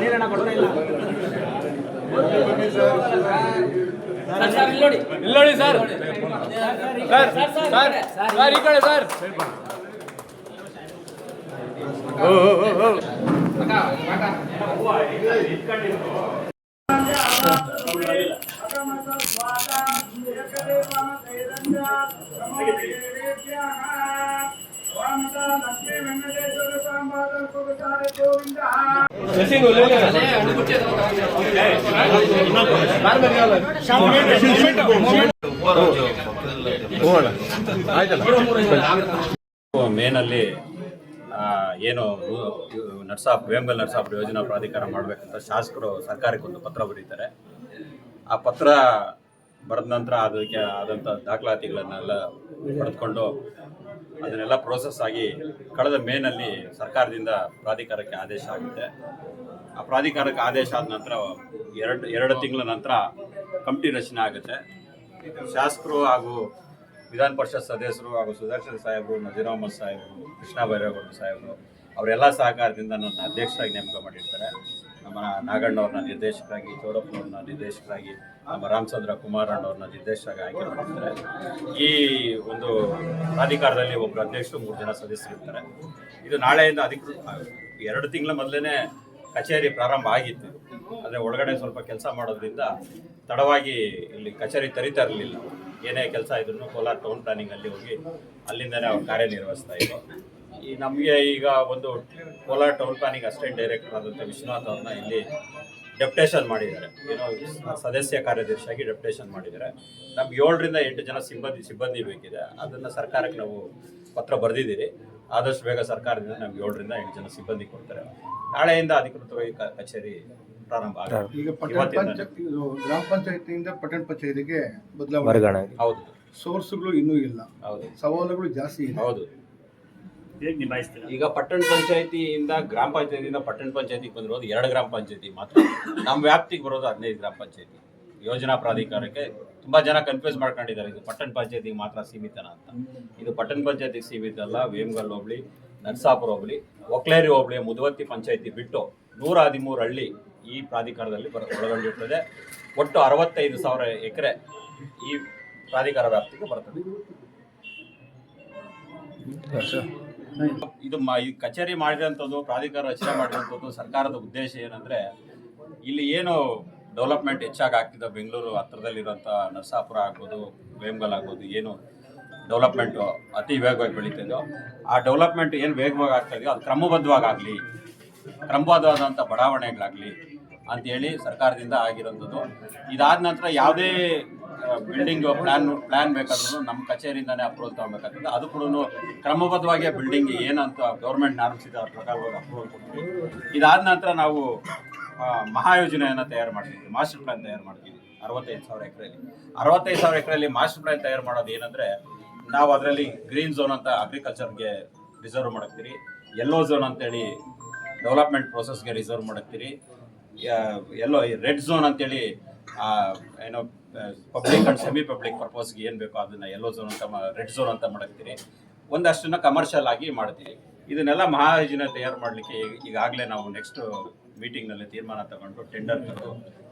ನೀರಣ್ಣ ಕೊಡ್ತಾ ಇಲ್ಲ ಇಲ್ಲಿ ನೋಡಿ ಸರ್ ಸರ್ ಸರ್ ಸರ್ ಈ ಕಡೆ ಸರ್ ಓ ಓ, ಓ, ಓ. ಮೇನಲ್ಲಿ ಏನು ನರ್ಸಾಪ್ ವೇಂಬಲ್ ನರ್ಸಾಪ್ ಯೋಜನಾ ಪ್ರಾಧಿಕಾರ ಮಾಡಬೇಕಂತ ಶಾಸಕರು ಸರ್ಕಾರಕ್ಕೆ ಒಂದು ಪತ್ರ ಬರೀತಾರೆ. ಆ ಪತ್ರ ಬರೆದ ನಂತರ ಅದಕ್ಕೆ ಆದಂಥ ದಾಖಲಾತಿಗಳನ್ನೆಲ್ಲ ಪಡೆದುಕೊಂಡು ಅದನ್ನೆಲ್ಲ ಪ್ರೋಸೆಸ್ ಆಗಿ ಕಳೆದ ಮೇನಲ್ಲಿ ಸರ್ಕಾರದಿಂದ ಪ್ರಾಧಿಕಾರಕ್ಕೆ ಆದೇಶ ಆಗುತ್ತೆ. ಆ ಪ್ರಾಧಿಕಾರಕ್ಕೆ ಆದೇಶ ಆದ ನಂತರ ಎರಡು ಎರಡು ತಿಂಗಳ ನಂತರ ಕಮಿಟಿ ರಚನೆ ಆಗುತ್ತೆ. ಶಾಸಕರು ಹಾಗೂ ವಿಧಾನ ಪರಿಷತ್ ಸದಸ್ಯರು ಹಾಗೂ ಸುದರ್ಶನ್ ಸಾಹೇಬರು, ನಜೀರ್ ಅಹಮದ್ ಸಾಹೇಬರು, ಕೃಷ್ಣ ಬೈರೇಗೌಡ ಸಾಹೇಬರು, ಅವರೆಲ್ಲ ಸಹಕಾರದಿಂದ ನನ್ನ ಅಧ್ಯಕ್ಷರಾಗಿ ನೇಮಕ ಮಾಡಿರ್ತಾರೆ. ನಮ್ಮ ನಾಗಣ್ಣವ್ರನ್ನ ನಿರ್ದೇಶಕರಾಗಿ ಚೌಡಪ್ಪನವ್ರನ್ನ ನಿರ್ದೇಶಕರಾಗಿ, ನಮ್ಮ ರಾಮಚಂದ್ರ ಕುಮಾರಣ್ಣವ್ರನ್ನ ನಿರ್ದೇಶಕರಾಗಿ ಆಯ್ಕೆ ಮಾಡಿರ್ತಾರೆ. ಈ ಒಂದು ಪ್ರಾಧಿಕಾರದಲ್ಲಿ ಒಬ್ಬರು ಅಧ್ಯಕ್ಷರು, ಮೂರು ಜನ ಸದಸ್ಯರಿರ್ತಾರೆ ಇದು ನಾಳೆಯಿಂದ ಅಧಿಕೃತ ಎರಡು ತಿಂಗಳ ಮೊದಲೇ ಕಚೇರಿ ಪ್ರಾರಂಭ ಆಗಿತ್ತು. ಆದರೆ ಒಳಗಡೆ ಸ್ವಲ್ಪ ಕೆಲಸ ಮಾಡೋದ್ರಿಂದ ತಡವಾಗಿ ಇಲ್ಲಿ ಕಚೇರಿ ತರಿತಾ ಇರಲಿಲ್ಲ. ಏನೇ ಕೆಲಸ ಇದ್ರು ಕೋಲಾರ ಟೌನ್ ಪ್ಲಾನಿಂಗ್ ಅಲ್ಲಿ ಹೋಗಿ ಅಲ್ಲಿಂದನೇ ಅವ್ರು ಕಾರ್ಯನಿರ್ವಹಿಸ್ತಾ ಇದ್ರು. ಈ ನಮಗೆ ಈಗ ಒಂದು Kolar town planning assistant director ಆದಂಥ ವಿಶ್ವನಾಥ್ ಅವ್ರನ್ನ ಇಲ್ಲಿ ಡೆಪ್ಟೇಷನ್ ಮಾಡಿದ್ದಾರೆ. ಏನೋ ಸದಸ್ಯ ಕಾರ್ಯದರ್ಶಿಯಾಗಿ ಡೆಪ್ಟೇಷನ್ ಮಾಡಿದ್ದಾರೆ. ನಮ್ಗೆ ಏಳರಿಂದ ಎಂಟು ಜನ ಸಿಬ್ಬಂದಿ ಸಿಬ್ಬಂದಿ ಬೇಕಿದೆ. ಅದನ್ನು ಸರ್ಕಾರಕ್ಕೆ ನಾವು ಪತ್ರ ಬರೆದಿದ್ದೀರಿ. ಆದಷ್ಟು ಬೇಗ ಸರ್ಕಾರದಿಂದ ನಮ್ಗೆ ಏಳರಿಂದ ಎಂಟು ಜನ ಸಿಬ್ಬಂದಿ ಕೊಡ್ತಾರೆ. ನಾಳೆಯಿಂದ ಅಧಿಕೃತವಾಗಿ ಕ- ಕಚೇರಿ ಪ್ರಾರಂಭ ಆಗುತ್ತೆ. ಈಗ ಪಟ್ಟಣ ಪಂಚಾಯತ್ ಗ್ರಾಮ ಪಂಚಾಯತಿಯಿಂದ ಪಟ್ಟಣ ಪಂಚಾಯತಿಗೆ ಬದಲಾವಣೆ. ಹೌದು. ಸೋರ್ಸ್ಗಳು ಇನ್ನೂ ಇಲ್ಲ. ಹೌದು. ಸವಾಲುಗಳು ಜಾಸ್ತಿ ಇದೆ. ಹೌದು. ಹೇಗೆ ನಿಭಾಯಿಸ್ತೀರಾ? ಈಗ ಪಟ್ಟಣ ಪಂಚಾಯತಿಯಿಂದ ಗ್ರಾಮ ಪಂಚಾಯತಿಯಿಂದ ಪಟ್ಟಣ ಪಂಚಾಯತಿಗೆ ಬಂದಿರೋದು ಎರಡು ಗ್ರಾಮ ಪಂಚಾಯತಿ ಮಾತ್ರ. ನಮ್ಮ ವ್ಯಾಪ್ತಿಗೆ ಬರೋದು ಹದಿನೈದು ಗ್ರಾಮ ಪಂಚಾಯತಿ. ಯೋಜನಾ ಪ್ರಾಧಿಕಾರಕ್ಕೆ ತುಂಬಾ ಜನ ಕನ್ಫ್ಯೂಸ್ ಮಾಡ್ಕೊಂಡಿದ್ದಾರೆ. ಇದು ಪಟ್ಟಣ ಪಂಚಾಯತಿಗೆ ಮಾತ್ರ ಸೀಮಿತನ ಅಂತ. ಇದು ಪಟ್ಟಣ ಪಂಚಾಯತಿಗೆ ಸೀಮಿತ ಅಲ್ಲ. ವೇಮಗಲ್ ಹೋಬಳಿ ನರ್ಸಾಪುರ ಹೋಬಳಿ ಒಕ್ಲೇರಿ ಹೋಬಳಿ ಮುದುವತ್ತಿ ಪಂಚಾಯತಿ ಬಿಟ್ಟು ನೂರ ಹದಿಮೂರು ಹಳ್ಳಿ ಈ ಪ್ರಾಧಿಕಾರದಲ್ಲಿ ಬರ ಒಳಗೊಂಡಿರ್ತದೆ. ಒಟ್ಟು ಅರವತ್ತೈದು ಸಾವಿರ ಎಕರೆ ಈ ಪ್ರಾಧಿಕಾರ ವ್ಯಾಪ್ತಿಗೆ ಬರ್ತದೆ. ಇದು ಕಚೇರಿ ಮಾಡಿದಂಥದ್ದು, ಪ್ರಾಧಿಕಾರ ರಚನೆ ಮಾಡಿದಂಥದ್ದು, ಸರ್ಕಾರದ ಉದ್ದೇಶ ಏನಂದ್ರೆ, ಇಲ್ಲಿ ಏನು ಡೆವಲಪ್ಮೆಂಟ್ ಹೆಚ್ಚಾಗಿ ಆಗ್ತಿದೆ, ಬೆಂಗಳೂರು ಹತ್ರದಲ್ಲಿರುವಂಥ ನರಸಾಪುರ ಆಗ್ಬೋದು, ವೇಮಗಲ್ ಆಗ್ಬೋದು, ಏನು ಡೆವಲಪ್ಮೆಂಟ್ ಅತಿ ವೇಗವಾಗಿ ಬೆಳೀತಿದೆಯೋ ಆ ಡೆವಲಪ್ಮೆಂಟ್ ಏನು ವೇಗವಾಗಿ ಆಗ್ತಾ ಇದೆಯೋ, ಅದು ಕ್ರಮಬದ್ಧವಾಗಲಿ ಕ್ರಮಬದ್ಧವಾದಂಥ ಬಡಾವಣೆಗಳಾಗಲಿ ಅಂತೇಳಿ ಸರ್ಕಾರದಿಂದ ಆಗಿರೋಂಥದ್ದು. ಇದಾದ ನಂತರ ಯಾವುದೇ ಬಿಲ್ಡಿಂಗ್ ಪ್ಲಾನ್ ಪ್ಲಾನ್ ಬೇಕಾದ್ರೂ ನಮ್ಮ ಕಚೇರಿಯಿಂದನೇ ಅಪ್ರೂವಲ್ ತಗೊಬೇಕಾಗ್ತದೆ ಅದು ಕೂಡ ಕ್ರಮಬದ್ಧವಾಗಿ ಬಿಲ್ಡಿಂಗ್ ಏನಂತ ಗೌರ್ಮೆಂಟ್ ನಾರ್ಮ್ಸ್ ಇದೆ ಅದ್ರ ಪ್ರಕಾರವಾಗಿ ಅಪ್ರೂವಲ್ ಕೊಡ್ತೀವಿ ಇದಾದ ನಂತರ ನಾವು ಮಹಾಯೋಜನೆಯನ್ನು ತಯಾರು ಮಾಡ್ತೀವಿ ಮಾಸ್ಟರ್ ಪ್ಲಾನ್ ತಯಾರು ಮಾಡ್ತೀವಿ ಅರವತ್ತೈದು ಸಾವಿರ ಎಕರೆಯಲ್ಲಿ. ಅರವತ್ತೈದು ಸಾವಿರ ಎಕರೆಯಲ್ಲಿ ಮಾಸ್ಟರ್ ಪ್ಲಾನ್ ತಯಾರು ಮಾಡೋದು ಏನಂದ್ರೆ, ನಾವು ಅದರಲ್ಲಿ ಗ್ರೀನ್ ಝೋನ್ ಅಂತ ಅಗ್ರಿಕಲ್ಚರ್ಗೆ ರಿಸರ್ವ್ ಮಾಡಕ್ತೀರಿ. ಯೆಲ್ಲೋ ಝೋನ್ ಅಂತೇಳಿ ಡೆವಲಪ್ಮೆಂಟ್ ಪ್ರೋಸೆಸ್ಗೆ ರಿಸರ್ವ್ ಮಾಡಕ್ತೀರಿ. ಎಲ್ಲೋ ರೆಡ್ ಝೋನ್ ಅಂತೇಳಿ ಏನೋ ಪಬ್ಲಿಕ್ ಅಂಡ್ ಸೆಮಿ ಪಬ್ಲಿಕ್ ಪರ್ಪೋಸ್ಗೆ ಏನು ಬೇಕೋ ಅದನ್ನು ಯೆಲ್ಲೋ ಝೋನ್ ಅಂತ ರೆಡ್ ಝೋನ್ ಅಂತ ಮಾಡ್ತೀರಿ. ಒಂದಷ್ಟನ್ನು ಕಮರ್ಷಿಯಲ್ ಆಗಿ ಮಾಡ್ತೀವಿ ಇದನ್ನೆಲ್ಲ ಮಹಾಯೋಜನೆ ತಯಾರು ಮಾಡಲಿಕ್ಕೆ ಈಗಾಗಲೇ ನಾವು ನೆಕ್ಸ್ಟ್ ಮೀಟಿಂಗ್ನಲ್ಲಿ ತೀರ್ಮಾನ ತಗೊಂಡು ಟೆಂಡರ್ ಕರೆದು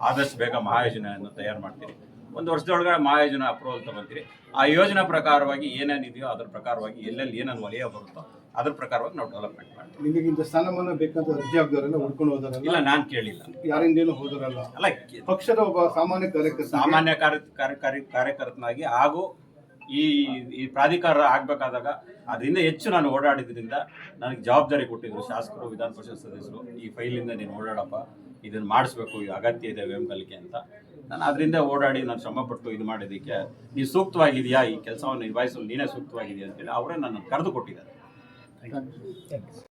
ಆದಷ್ಟು ಬೇಗ ಮಹಾಯೋಜನೆಯನ್ನು ತಯಾರು ಮಾಡ್ತೀರಿ. ಒಂದು ವರ್ಷದೊಳಗಡೆ ಮಹಾಯೋಜನೆ ಅಪ್ರೂವಲ್ ತಗೊಂತೀರಿ. ಆ ಯೋಜನೆ ಪ್ರಕಾರವಾಗಿ ಏನೇನಿದೆಯೋ ಅದ್ರ ಪ್ರಕಾರವಾಗಿ ಎಲ್ಲೆಲ್ಲಿ ಏನೇನು ವಲಯ ಬರುತ್ತೋ ಅದ್ರ ಪ್ರಕಾರವಾಗಿ ನಾವು ಡೆವಲಪ್ಮೆಂಟ್ ಮಾಡ್ತೀವಿ. ನಿಮಗೆ ಇಂಥ ಸ್ಥಾನಮಾನ ಬೇಕಂತ ಅರ್ಜಿ ಹಾಕಿದವರೆಲ್ಲ ಹುಡ್ಕೊಂಡು ಹೋದಾರಲ್ಲ? ಇಲ್ಲ ನಾನು ಕೇಳಿಲ್ಲ. ಯಾರಿಂದೇನು ಹೋದರಲ್ಲ? ಅಲ್ಲ ಪಕ್ಷದ ಒಬ್ಬ ಸಾಮಾನ್ಯ ಕಾರ್ಯಕರ್ತ ಸಾಮಾನ್ಯ ಕಾರ್ಯ ಕಾರ್ಯ- ಕಾರ್ಯ- ಕಾರ್ಯಕರ್ತನಾಗಿ ಹಾಗೂ ಈ ಈ ಪ್ರಾಧಿಕಾರ ಆಗ್ಬೇಕಾದಾಗ ಅದರಿಂದ ಹೆಚ್ಚು ನಾನು ಓಡಾಡಿದ್ರಿಂದ ನನಗೆ ಜವಾಬ್ದಾರಿ ಕೊಟ್ಟಿದ್ರು ಶಾಸಕರು ವಿಧಾನ ಪರಿಷತ್ ಸದಸ್ಯರು ಈ ಫೈಲಿಂದ ನೀನು ಓಡಾಡಪ್ಪ ಇದನ್ನು ಮಾಡಿಸ್ಬೇಕು ಇದು ಅಗತ್ಯ ಇದೆ ವೇಮಗಲಿಕೆ ಅಂತ. ನಾನು ಅದರಿಂದ ಓಡಾಡಿ ನಾನು ಶ್ರಮಪಟ್ಟು ಇದು ಮಾಡಿದ್ದಕ್ಕೆ ನೀನು ಸೂಕ್ತವಾಗಿದೆಯಾ ಈ ಕೆಲಸವನ್ನು ನಿಭಾಯಿಸಲು ನೀನೇ ಸೂಕ್ತವಾಗಿದೆಯಾ ಅಂತೇಳಿ ಅವರೇ ನನ್ನ ಕರೆದು ಕೊಟ್ಟಿದ್ದಾರೆ Thank you. Thanks.